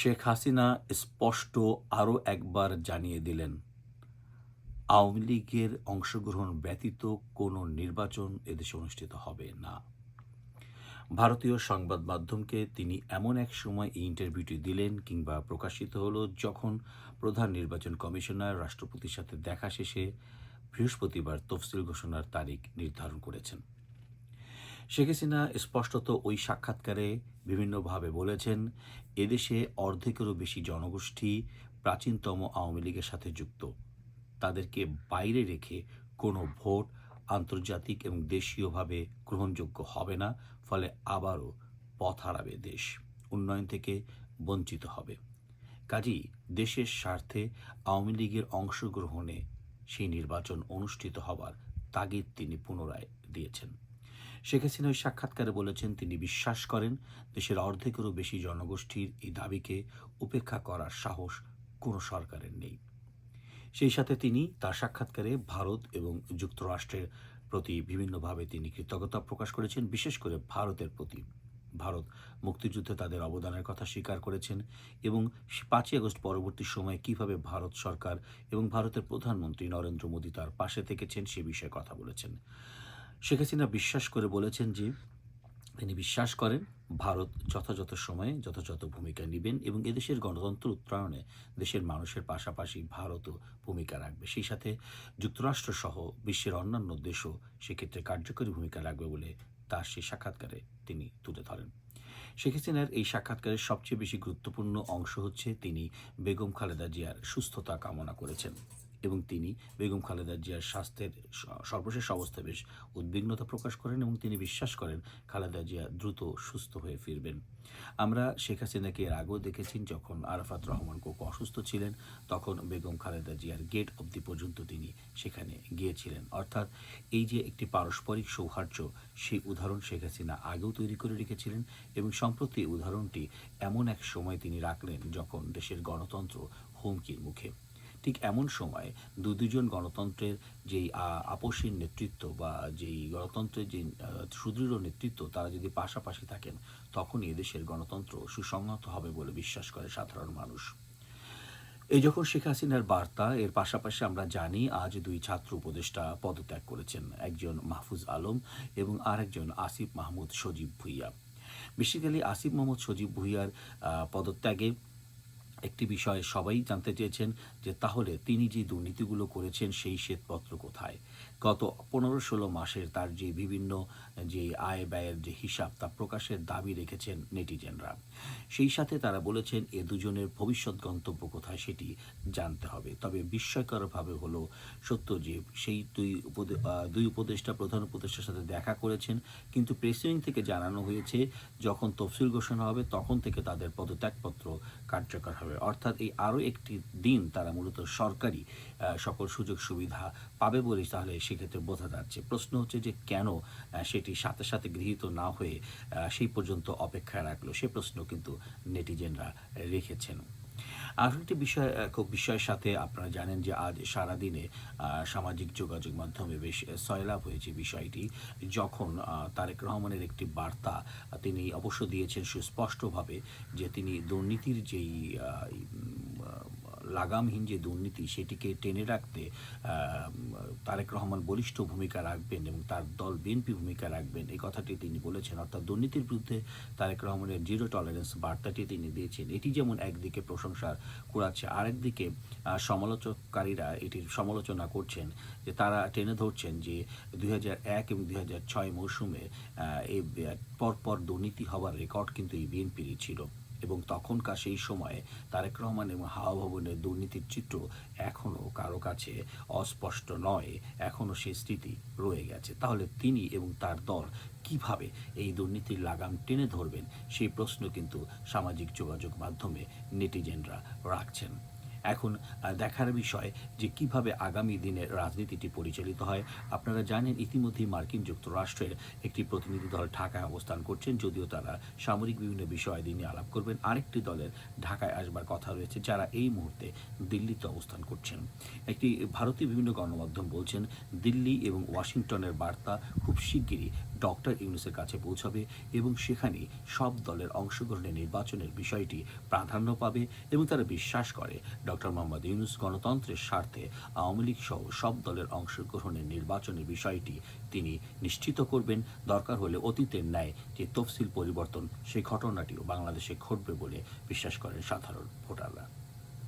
শেখ হাসিনা স্পষ্ট আরও একবার জানিয়ে দিলেন, আওয়ামী লীগের অংশগ্রহণ ব্যতীত কোনো নির্বাচন এদেশে অনুষ্ঠিত হবে না। ভারতীয় সংবাদ মাধ্যমকে তিনি এমন এক সময় এই ইন্টারভিউটি দিলেন কিংবা প্রকাশিত হলো যখন প্রধান নির্বাচন কমিশনার রাষ্ট্রপতির সাথে দেখা শেষে বৃহস্পতিবার তফসিল ঘোষণার তারিখ নির্ধারণ করেছেন। শেখ হাসিনা স্পষ্টত ওই সাক্ষাৎকারে বিভিন্নভাবে বলেছেন, এদেশে অর্ধেকেরও বেশি জনগোষ্ঠী প্রাচীনতম আওয়ামী লীগের সাথে যুক্ত। তাদেরকে বাইরে রেখে কোনো ভোট আন্তর্জাতিক এবং দেশীয়ভাবে গ্রহণযোগ্য হবে না, ফলে আবারও পথ হারাবে দেশ, উন্নয়ন থেকে বঞ্চিত হবে। কাজেই দেশের স্বার্থে আওয়ামী লীগের অংশগ্রহণে সেই নির্বাচন অনুষ্ঠিত হবার তাগিদ তিনি পুনরায় দিয়েছেন। শেখ হাসিনা ওই সাক্ষাৎকারে বলেছেন, তিনি বিশ্বাস করেন দেশের অর্ধেকেরও বেশি জনগোষ্ঠীর এই দাবিকে উপেক্ষা করার সাহস কোনো সরকারের নেই। সেই সাথে তিনি তার সাক্ষাৎকারে ভারত এবং যুক্তরাষ্ট্রের প্রতি বিভিন্নভাবে তিনি কৃতজ্ঞতা প্রকাশ করেছেন, বিশেষ করে ভারতের প্রতি। ভারত মুক্তিযুদ্ধে তাদের অবদানের কথা স্বীকার করেছেন এবং পাঁচই আগস্ট পরবর্তী সময়ে কীভাবে ভারত সরকার এবং ভারতের প্রধানমন্ত্রী নরেন্দ্র মোদী তার পাশে থেকেছেন সে বিষয়ে কথা বলেছেন। শেখ হাসিনা বিশ্বাস করে বলেছেন যে, তিনি বিশ্বাস করেন ভারত যথাযথ সময়ে যথাযথ ভূমিকা নেবেন এবং এদেশের গণতন্ত্র উত্তরায়ণে দেশের মানুষের পাশাপাশি ভারতও ভূমিকা রাখবে। সেই সাথে যুক্তরাষ্ট্র সহ বিশ্বের অন্যান্য দেশও সেক্ষেত্রে কার্যকরী ভূমিকা রাখবে বলে তার সেই সাক্ষাৎকারে তিনি তুলে ধরেন। শেখ হাসিনার এই সাক্ষাৎকারের সবচেয়ে বেশি গুরুত্বপূর্ণ অংশ হচ্ছে তিনি বেগম খালেদা জিয়ার সুস্থতা কামনা করেছেন। এবং তিনি বেগম খালেদা জিয়ার স্বাস্থ্যের সর্বশেষ অবস্থা বেশ উদ্বিগ্নতা প্রকাশ করেন এবং তিনি বিশ্বাস করেন খালেদা জিয়া দ্রুত সুস্থ হয়ে ফিরবেন। আমরা শেখ হাসিনাকে এর আগেও দেখেছি যখন আরাফাত রহমান কোকো অসুস্থ ছিলেন, তখন বেগম খালেদা জিয়ার গেট অবধি পর্যন্ত তিনি সেখানে গিয়েছিলেন। অর্থাৎ এই যে একটি পারস্পরিক সৌহার্দ্য, সেই উদাহরণ শেখ হাসিনা আগেও তৈরি করে রেখেছিলেন এবং সম্প্রতি উদাহরণটি এমন এক সময় তিনি রাখলেন যখন দেশের গণতন্ত্র হুমকির মুখে। ঠিক এমন সময় দু দুজন গণতন্ত্রের যেই আপসীর নেতৃত্ব বা যেই গণতন্ত্রের যে সুদৃঢ় নেতৃত্ব, তারা যদি পাশাপাশি থাকেন, তখনই এদেশের গণতন্ত্র সুসংহত হবে বলে বিশ্বাস করে সাধারণ মানুষ। এই যখন শেখ হাসিনার বার্তা, এর পাশাপাশি আমরা জানি আজ দুই ছাত্র উপদেষ্টা পদত্যাগ করেছেন, একজন মাহফুজ আলম এবং আরেকজন আসিফ মাহমুদ সজীব ভুইয়া। বেসিক্যালি আসিফ মোহাম্মদ সজীব ভুইয়ার পদত্যাগে একটি বিষয়ে সবাই জানতে চেয়েছেন যে তাহলে তিনি যে দুর্নীতিগুলো করেছেন সেই শ্বেতপত্র কোথায়? গত পনেরো ষোলো মাসের তার যে বিভিন্ন, যে আয় ব্যয়ের যে হিসাব তা প্রকাশের দাবি রেখেছেন নেটিজেনরা। সেই সাথে তারা বলেছেন, এ দুজনের ভবিষ্যৎ গন্তব্য কোথায় সেটি জানতে হবে। তবে বিস্ময়করভাবে হলো সত্য যে সেই দুই দুই উপদেষ্টা, প্রধান উপদেষ্টার সাথে দেখা করেছেন। কিন্তু প্রেসিং থেকে জানানো হয়েছে, যখন তফসিল ঘোষণা হবে তখন থেকে তাদের পদত্যাগপত্র কার্যকর হবে। অর্থাৎ এই আরও একটি দিন তারা মূলত সরকারি সকল সুযোগ সুবিধা পাবে বলে তাহলে সেক্ষেত্রে বোঝা যাচ্ছে। প্রশ্ন হচ্ছে যে কেন সেটি সাথে সাথে গৃহীত না হয়ে সেই পর্যন্ত অপেক্ষায় রাখল। সে প্রশ্ন কিন্তু নেটিজেনরা রেখেছেন। আর একটি বিষয় খুব বিষয়ের সাথে আপনারা জানেন যে আজ সারাদিনে সামাজিক যোগাযোগ মাধ্যমে বেশ সয়লাভ হয়েছে বিষয়টি। যখন তারেক রহমানের একটি বার্তা, তিনি অবশ্য দিয়েছেন সুস্পষ্টভাবে যে তিনি দুর্নীতির যেই লাগামহীন যে দুর্নীতি সেটিকে টেনে রাখতে তারেক রহমান বলিষ্ঠ ভূমিকা রাখবেন এবং তার দল বিএনপি ভূমিকা রাখবেন, এই কথাটি তিনি বলেছেন। অর্থাৎ দুর্নীতির বিরুদ্ধে তারেক রহমানের জিরো টলারেন্স বার্তাটি তিনি দিয়েছেন। এটি যেমন একদিকে প্রশংসার কুড়াচ্ছে, আরেকদিকে সমালোচককারীরা এটির সমালোচনা করছেন যে তারা টেনে ধরছেন যে দুই এবং দুই মৌসুমে এই পরপর দুর্নীতি হওয়ার রেকর্ড কিন্তু এই বিএনপিরই ছিল। এবং তখনকার সেই সময়ে তারেক রহমান এবং হাওয়া ভবনের দুর্নীতির চিত্র এখনও কারও কাছে অস্পষ্ট নয়, এখনও সেই স্মৃতি রয়ে গেছে। তাহলে তিনি এবং তার দল কীভাবে এই দুর্নীতির লাগাম টেনে ধরবেন? সেই প্রশ্ন কিন্তু সামাজিক যোগাযোগ মাধ্যমে নেটিজেনরা রাখছেন। এখন দেখার বিষয় যে কীভাবে আগামী দিনের রাজনীতিটি পরিচালিত হয়। আপনারা জানেন, ইতিমধ্যেই মার্কিন যুক্তরাষ্ট্রের একটি প্রতিনিধি দল ঢাকায় অবস্থান করছেন, যদিও তারা সামরিক বিভিন্ন বিষয় নিয়ে আলাপ করবেন। আরেকটি দলের ঢাকায় আসবার কথা রয়েছে, যারা এই মুহূর্তে দিল্লিতে অবস্থান করছেন। একটি ভারতীয় বিভিন্ন গণমাধ্যম বলছেন, দিল্লি এবং ওয়াশিংটনের বার্তা খুব শিগগিরই ডক্টর ইউনুসের কাছে পৌঁছাবে এবং সেখানে সব দলের অংশগ্রহণে নির্বাচনের বিষয়টি প্রাধান্য পাবে এবং তারা বিশ্বাস করে ডক্টর মোহাম্মদ ইউনুস গণতন্ত্রের স্বার্থে আওয়ামী লীগ সহ সব দলের অংশগ্রহণের নির্বাচনের বিষয়টি তিনি নিশ্চিত করবেন। দরকার হলে অতীতের ন্যায় যে তফসিল পরিবর্তন, সেই ঘটনাটিও বাংলাদেশে ঘটবে বলে বিশ্বাস করেন সাধারণ ভোটাররা।